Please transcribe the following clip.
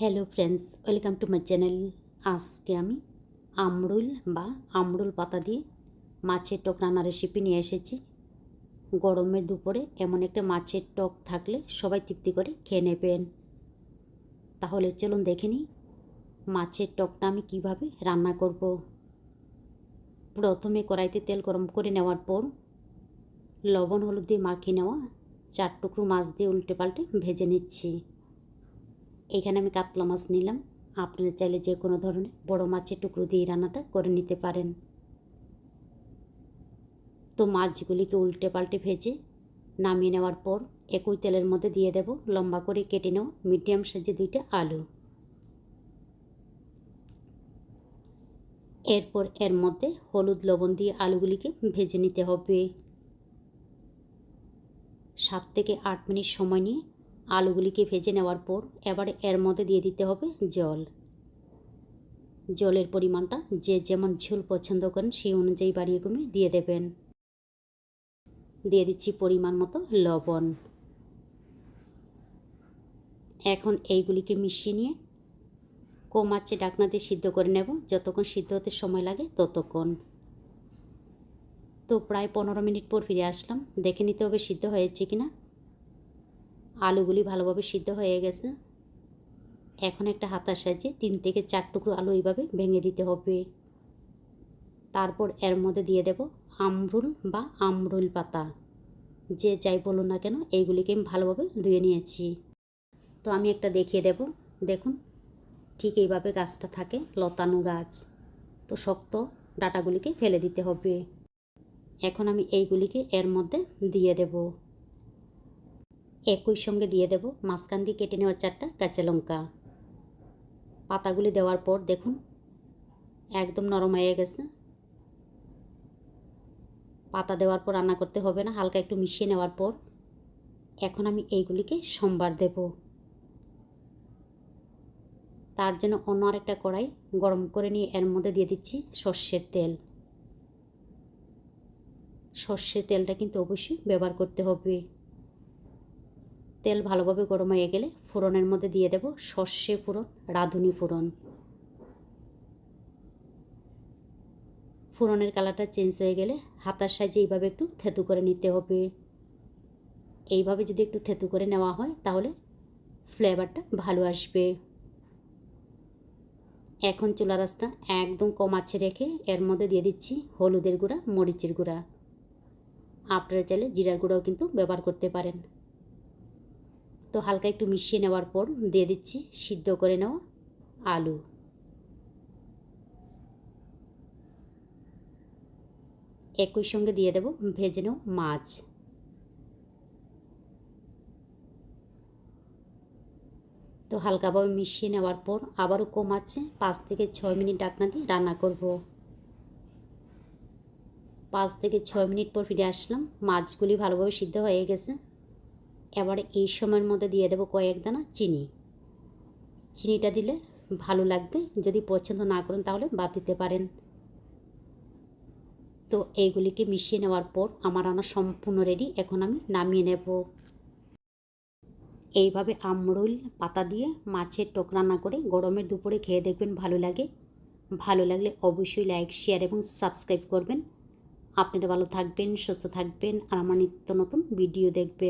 Hello friends welcome to my channel আজকে আমি আমরুল বা আমরুল পাতা দিয়ে মাছের টক রান্নার রেসিপি নিয়ে এসেছি। গরমের দুপুরে এমন একটা মাছের টক থাকলে সবাই তৃপ্তি করে খেয়ে নেবেন। তাহলে চলুন দেখে নিই মাছের টকটা আমি কীভাবে রান্না করব। প্রথমে কড়াইতে তেল গরম করে নেওয়ার পর লবণ হলুদ দিয়ে মাখিয়ে নেওয়া চার টুকরো মাছ দিয়ে উল্টে পাল্টে ভেজে নিচ্ছি। এখানে আমি কাতলা মাছ নিলাম। আপনারা চাইলে যে কোনো ধরনের বড় মাছের টুকরো দিয়ে রান্নাটা করে নিতে পারেন। তো মাছগুলিকে উল্টে পাল্টে ভেজে নামিয়ে নেওয়ার পর একই তেলের মধ্যে দিয়ে দেব লম্বা করে কেটে নেওয়া মিডিয়াম সাইজে দুইটা আলু। এরপর এর মধ্যে হলুদ লবণ দিয়ে আলুগুলিকে ভেজে নিতে হবে। সাত থেকে আট মিনিট সময় নিয়ে আলুগুলিকে ভেজে নেওয়ার পর এবারে এর মধ্যে দিয়ে দিতে হবে জল। জলের পরিমাণটা যে যেমন ঝোল পছন্দ করেন সেই অনুযায়ী বাড়িয়ে কমিয়ে দিয়ে দেবেন। দিয়ে দিচ্ছি পরিমাণ মতো লবণ। এখন এইগুলিকে মিশিয়ে নিয়ে কম ডাকনা দিয়ে সিদ্ধ করে নেব। যতক্ষণ সিদ্ধ হতে সময় লাগে ততক্ষণ। তো প্রায় পনেরো মিনিট পর ফিরে আসলাম। দেখে নিতে হবে সিদ্ধ হয়েছে কি না আলুগুলি ভালোভাবে সিদ্ধ হয়ে গেছে। এখন একটা হাতার সাহায্যে তিন থেকে চার টুকরো আলু এইভাবে ভেঙে দিতে হবে। তারপর এর মধ্যে দিয়ে দেব আমরুল বা আমরুল পাতা। যে যাই বলুন না কেন, এইগুলিকে আমি ভালোভাবে ধুয়ে নিয়েছি। তো আমি একটা দেখিয়ে দেব। দেখুন, ঠিক এইভাবে গাছটা থাকে, লতানো গাছ। তো শক্ত ডাটাগুলিকে ফেলে দিতে হবে। এখন আমি এইগুলিকে এর মধ্যে দিয়ে দেব। একই সঙ্গে দিয়ে দেব মাঝখান দিয়ে কেটে নেওয়ার চারটা কাঁচা লঙ্কা। পাতাগুলি দেওয়ার পর দেখুন, একদম নরম হয়ে গেছে। পাতা দেওয়ার পর রান্না করতে হবে না, হালকা একটু মিশিয়ে নেওয়ার পর এখন আমি এইগুলিকে সোমবার দেব। তার জন্য অন্য আরেকটা কড়াই গরম করে নিয়ে এর মধ্যে দিয়ে দিচ্ছি সর্ষের তেল। সর্ষের তেলটা কিন্তু অবশ্যই ব্যবহার করতে হবে। তেল ভালোভাবে গরম হয়ে গেলে ফোড়নের মধ্যে দিয়ে দেব সর্ষে ফোড়ন, রাঁধুনি ফোড়ন। ফোড়নের কালারটা চেঞ্জ হয়ে গেলে হাতার সাইজে এইভাবে একটু থেতু করে নিতে হবে। এইভাবে যদি একটু থেতু করে নেওয়া হয় তাহলে ফ্লেভারটা ভালো আসবে। এখন চুলা রাস্তা একদম কম আছে রেখে এর মধ্যে দিয়ে দিচ্ছি হলুদের গুঁড়া, মরিচের গুঁড়া। আপনারা চাইলে জিরার গুঁড়াও কিন্তু ব্যবহার করতে পারেন। তো হালকা একটু মিশিয়ে নেওয়ার পর দিয়ে দিচ্ছি, সিদ্ধ করে নেওয়া আলু। একই সঙ্গে দিয়ে দেব ভেজে নেও মাছ। তো হালকাভাবে মিশিয়ে নেওয়ার পর আবারও কম আছে, পাঁচ থেকে ছয় মিনিট ডাকনা দিয়ে রান্না করব। পাঁচ থেকে ছয় মিনিট পর ফিরে আসলাম, মাছগুলি ভালোভাবে সিদ্ধ হয়ে গেছে। এবারে এই সময়ের মধ্যে দিয়ে দেবো কয়েক দানা চিনি। চিনিটা দিলে ভালো লাগবে। যদি পছন্দ না করেন তাহলে বাদ দিতে পারেন। তো এইগুলিকে মিশিয়ে নেওয়ার পর আমার রান্না সম্পূর্ণ রেডি এখন আমি নামিয়ে নেব। এইভাবে আমরুল, পাতা দিয়ে মাছের টক রান্না করে গরমের দুপুরে খেয়ে দেখবেন ভালো লাগে। ভালো লাগলে অবশ্যই লাইক শেয়ার এবং সাবস্ক্রাইব করবেন। আপনারা ভালো থাকবেন, সুস্থ থাকবেন আর আমার নিত্য নতুন ভিডিও দেখবেন।